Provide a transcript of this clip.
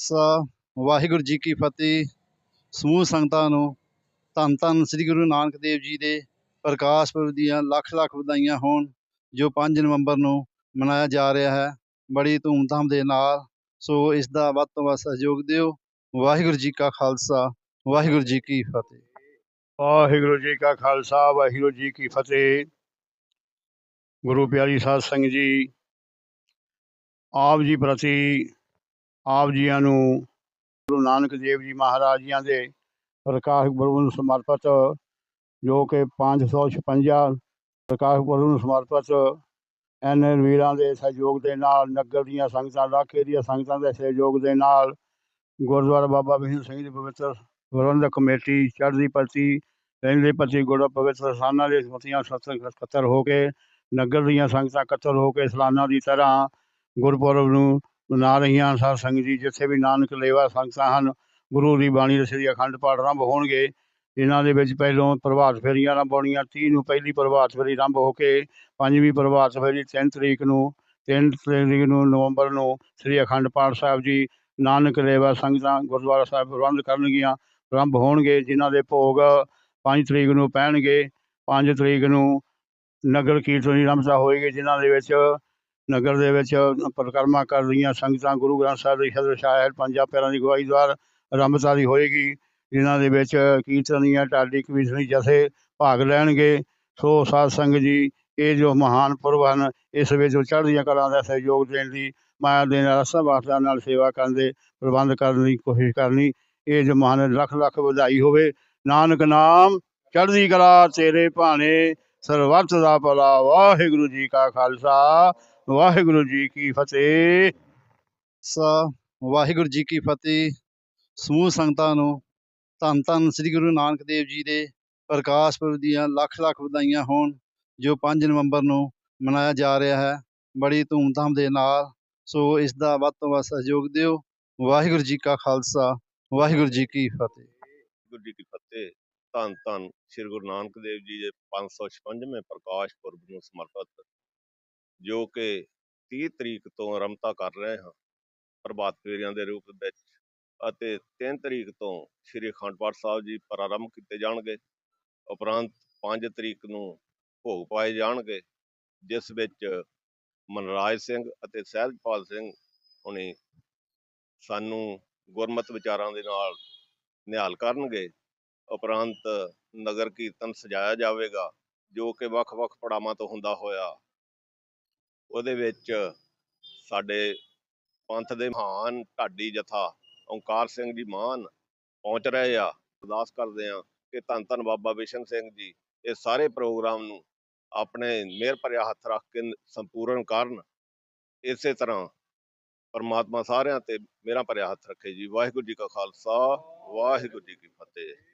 ਖਾਲਸਾ ਵਾਹਿਗੁਰੂ ਜੀ ਕੀ ਫਤਿਹ। ਸਮੂਹ ਸੰਗਤਾਂ ਨੂੰ ਧੰਨ ਧੰਨ ਸ੍ਰੀ ਗੁਰੂ ਨਾਨਕ ਦੇਵ ਜੀ ਦੇ ਪ੍ਰਕਾਸ਼ ਪੁਰਬ ਦੀਆਂ ਲੱਖ ਲੱਖ ਵਧਾਈਆਂ ਹੋਣ, ਜੋ 5 ਨਵੰਬਰ ਨੂੰ ਮਨਾਇਆ ਜਾ ਰਿਹਾ ਹੈ। ਬੜੀ ਧੂਮਧਾਮ ਦੇ ਨਾਲ ਸੋ ਇਸ ਦਾ ਵੱਧ ਤੋਂ ਵੱਧ ਸਹਿਯੋਗ ਦਿਓ। ਵਾਹਿਗੁਰੂ ਜੀ ਕਾ ਖਾਲਸਾ, ਵਾਹਿਗੁਰੂ ਜੀ ਕੀ ਫਤਿਹ। ਵਾਹਿਗੁਰੂ ਜੀ ਕਾ ਖਾਲਸਾ, ਵਾਹਿਗੁਰੂ ਜੀ ਕੀ ਫਤਿਹ। ਗੁਰੂ ਪਿਆਰੀ ਸਾਧ ਸੰਗਤ ਜੀ, ਆਪ ਜੀ ਪ੍ਰਤੀ ਆਪ ਜੀਆਂ ਨੂੰ ਗੁਰੂ ਨਾਨਕ ਦੇਵ ਜੀ ਮਹਾਰਾਜ ਜੀਆਂ ਦੇ ਪ੍ਰਕਾਸ਼ ਪੁਰਬ ਨੂੰ ਸਮਰਪਿਤ ਜੋ ਕਿ 556 ਪ੍ਰਕਾਸ਼ ਪੁਰਬ ਨੂੰ ਸਮਰਪਿਤ ਐਨ ਵੀਰਾਂ ਦੇ ਸਹਿਯੋਗ ਦੇ ਨਾਲ, ਨਗਰ ਦੀਆਂ ਸੰਗਤਾਂ, ਇਲਾਕੇ ਦੀਆਂ ਸੰਗਤਾਂ ਦੇ ਸਹਿਯੋਗ ਦੇ ਨਾਲ ਗੁਰਦੁਆਰਾ ਬਾਬਾ ਬਿਸ਼ਨ ਸਿੰਘ ਦੀ ਪਵਿੱਤਰ ਪ੍ਰਬੰਧਕ ਕਮੇਟੀ ਚੜ੍ਹਦੀ ਪਰਤੀ ਰਹਿੰਦੇ ਪਤੀ ਗੁਰੂ ਪਵਿੱਤਰ ਸਥਾਨਾਂ ਦੇ ਸਮਤੀਆਂ ਸਤਸੰਗ ਇਕੱਤਰ ਹੋ ਕੇ, ਨਗਰ ਦੀਆਂ ਸੰਗਤਾਂ ਇਕੱਤਰ ਹੋ ਕੇ ਸਲਾਨਾ ਦੀ ਤਰ੍ਹਾਂ ਗੁਰਪੁਰਬ ਨੂੰ ਮਨਾ ਰਹੀਆਂ ਹਨ ਸਾਧ ਸੰਗਤ ਜੀ, ਜਿੱਥੇ ਵੀ ਨਾਨਕ ਲੇਵਾ ਸੰਗਤਾਂ ਹਨ, ਗੁਰੂ ਦੀ ਬਾਣੀ ਦੇ ਸ੍ਰੀ ਅਖੰਡ ਪਾਠ ਆਰੰਭ ਹੋਣਗੇ, ਇਹਨਾਂ ਦੇ ਵਿੱਚ ਪਹਿਲੋਂ ਪ੍ਰਭਾਤ ਫੇਰੀਆਂ ਆਰੰਭ ਹੋਣੀਆਂ 30 ਨੂੰ ਪਹਿਲੀ ਪ੍ਰਭਾਤ ਫੇਰੀ ਆਰੰਭ ਹੋ ਕੇ ਪੰਜਵੀਂ ਪ੍ਰਭਾਤ ਫੇਰੀ 3 ਤਰੀਕ ਨੂੰ 3 ਤਰੀਕ ਨੂੰ ਨਵੰਬਰ ਨੂੰ ਸ੍ਰੀ ਅਖੰਡ ਪਾਠ ਸਾਹਿਬ ਜੀ, ਨਾਨਕ ਲੇਵਾ ਸੰਗਤਾਂ ਗੁਰਦੁਆਰਾ ਸਾਹਿਬ ਪ੍ਰਬੰਧ ਕਰਨਗੀਆਂ, ਆਰੰਭ ਹੋਣਗੇ, ਜਿਨ੍ਹਾਂ ਦੇ ਭੋਗ 5 ਤਰੀਕ ਨੂੰ ਪੈਣਗੇ 5 ਤਰੀਕ ਨੂੰ ਨਗਰ ਕੀਰਤਨੀ ਦੀ ਆਰੰਭਤਾ ਹੋਏਗੀ, ਜਿਨ੍ਹਾਂ ਦੇ ਵਿੱਚ ਨਗਰ ਦੇ ਵਿੱਚ ਪਰਿਕਰਮਾ ਕਰ ਰਹੀਆਂ ਸੰਗਤਾਂ, ਗੁਰੂ ਗ੍ਰੰਥ ਸਾਹਿਬ ਦੀ ਸ਼ਬਦ ਸ਼ਾਇਰ, ਪੰਜਾਂ ਪੈਰਾਂ ਦੀ ਗਵਾਹੀ ਦੁਆਰ ਆਰੰਭਤਾ ਦੀ ਹੋਏਗੀ, ਜਿਨ੍ਹਾਂ ਦੇ ਵਿੱਚ ਕੀਰਤਨੀਆਂ ਢਾਡੀ ਕਵੀਸ਼ਣੀ ਜਥੇ ਭਾਗ ਲੈਣਗੇ। ਸੋ ਸਾਧ ਸੰਗਤ ਜੀ, ਇਹ ਜੋ ਮਹਾਨ ਪੁਰਬ ਹਨ, ਇਸ ਵਿੱਚ ਜੋ ਚੜ੍ਹਦੀਆਂ ਕਲਾਂ ਦਾ ਸਹਿਯੋਗ ਦੇਣ ਦੀ, ਮਾਇਆ ਦੇ ਨਾਲ ਸਭ ਆਸਰਾ ਨਾਲ ਸੇਵਾ ਕਰਨ ਦੇ ਪ੍ਰਬੰਧ ਕਰਨ ਦੀ ਕੋਸ਼ਿਸ਼ ਕਰਨੀ, ਇਹ ਜੋ ਮਹਾਨ ਲੱਖ ਲੱਖ ਵਧਾਈ ਹੋਵੇ, ਨਾਨਕ ਨਾਮ ਚੜ੍ਹਦੀ ਕਲਾ ਤੇਰੇ ਭਾਣੇ। ਸਰਬੱਤ ਦਾ ਭਲਾ, ਵਾਹਿਗੁਰੂ ਜੀ ਕਾ ਖਾਲਸਾ, ਵਾਹਿਗੁਰੂ ਜੀ ਕੀ ਫਤਿਹ। ਸਾ, ਵਾਹਿਗੁਰੂ ਜੀ ਕੀ ਫਤਿਹ। ਸਮੂਹ ਸੰਗਤਾਂ ਨੂੰ ਧੰਨ ਧੰਨ ਸ੍ਰੀ ਗੁਰੂ ਨਾਨਕ ਦੇਵ ਜੀ ਦੇ ਪ੍ਰਕਾਸ਼ ਪੁਰਬ ਦੀਆਂ ਲੱਖ ਲੱਖ ਵਧਾਈਆਂ ਹੋਣ, ਜੋ 5 ਨਵੰਬਰ ਨੂੰ ਮਨਾਇਆ ਜਾ ਰਿਹਾ ਹੈ। ਬੜੀ ਧੂਮਧਾਮ ਦੇ ਨਾਲ ਸੋ ਇਸ ਦਾ ਵੱਧ ਤੋਂ ਵੱਧ ਸਹਿਯੋਗ ਦਿਓ। ਵਾਹਿਗੁਰੂ ਜੀ ਕਾ ਖਾਲਸਾ, ਵਾਹਿਗੁਰੂ ਜੀ ਕੀ ਫਤਿਹ। ਗੁਰੂ ਜੀ ਕੀ ਫਤਿਹ। ਧੰਨ ਧੰਨ, ਸ੍ਰੀ ਗੁਰੂ ਨਾਨਕ ਦੇਵ ਜੀ ਦੇ 556ਵੇਂ ਪ੍ਰਕਾਸ਼ ਪੁਰਬ ਨੂੰ ਸਮਰਪਿਤ, ਜੋ ਕਿ 30 ਤਰੀਕ ਤੋਂ ਆਰੰਭਤਾ ਕਰ ਰਹੇ ਹਾਂ। ਪ੍ਰਭਾਤ ਫੇਰੀਆਂ ਦੇ ਰੂਪ ਵਿੱਚ ਅਤੇ 3 ਤਰੀਕ ਤੋਂ ਸ੍ਰੀ ਅਖੰਡ ਪਾਠ ਸਾਹਿਬ ਜੀ ਪ੍ਰਾਰੰਭ ਕੀਤੇ ਜਾਣਗੇ। ਉਪਰੰਤ 5 ਤਰੀਕ ਨੂੰ ਭੋਗ ਪਾਏ ਜਾਣਗੇ, ਜਿਸ ਵਿੱਚ ਮਨਰਾਜ ਸਿੰਘ ਅਤੇ ਸਹਿਜਪਾਲ ਸਿੰਘ ਹੁਣੀ ਸਾਨੂੰ ਗੁਰਮਤ ਵਿਚਾਰਾਂ ਦੇ ਨਾਲ ਨਿਹਾਲ ਕਰਨਗੇ। ਉਪਰੰਤ ਨਗਰ ਕੀਰਤਨ ਸਜਾਇਆ ਜਾਵੇਗਾ, ਜੋ ਕਿ ਵੱਖ-ਵੱਖ ਪੜਾਵਾਂ ਤੋਂ ਹੁੰਦਾ ਹੋਇਆ। ਉਹਦੇ ਵਿੱਚ ਸਾਡੇ ਪੰਥ ਦੇ ਮਹਾਨ ਢਾਡੀ ਜਥਾ ਓਂਕਾਰ ਸਿੰਘ ਜੀ ਮਾਨ ਪਹੁੰਚ ਰਹੇ ਆ। ਅਰਦਾਸ ਕਰਦੇ ਆ ਕਿ ਧੰਨ ਧੰਨ ਬਾਬਾ ਬਿਸ਼ਨ ਸਿੰਘ ਜੀ, ਇਹ ਸਾਰੇ ਪ੍ਰੋਗਰਾਮ ਨੂੰ ਆਪਣੇ ਮਿਹਰ ਭਰਿਆ ਹੱਥ ਰੱਖ ਕੇ ਸੰਪੂਰਨ ਕਰਨ। ਇਸੇ ਤਰ੍ਹਾਂ ਪਰਮਾਤਮਾ ਸਾਰਿਆਂ ਤੇ ਮੇਰਾ ਭਰਿਆ ਹੱਥ ਰੱਖੇ ਜੀ। ਵਾਹਿਗੁਰੂ ਜੀ ਕਾ ਖਾਲਸਾ, ਵਾਹਿਗੁਰੂ ਜੀ ਕੀ ਫਤਿਹ।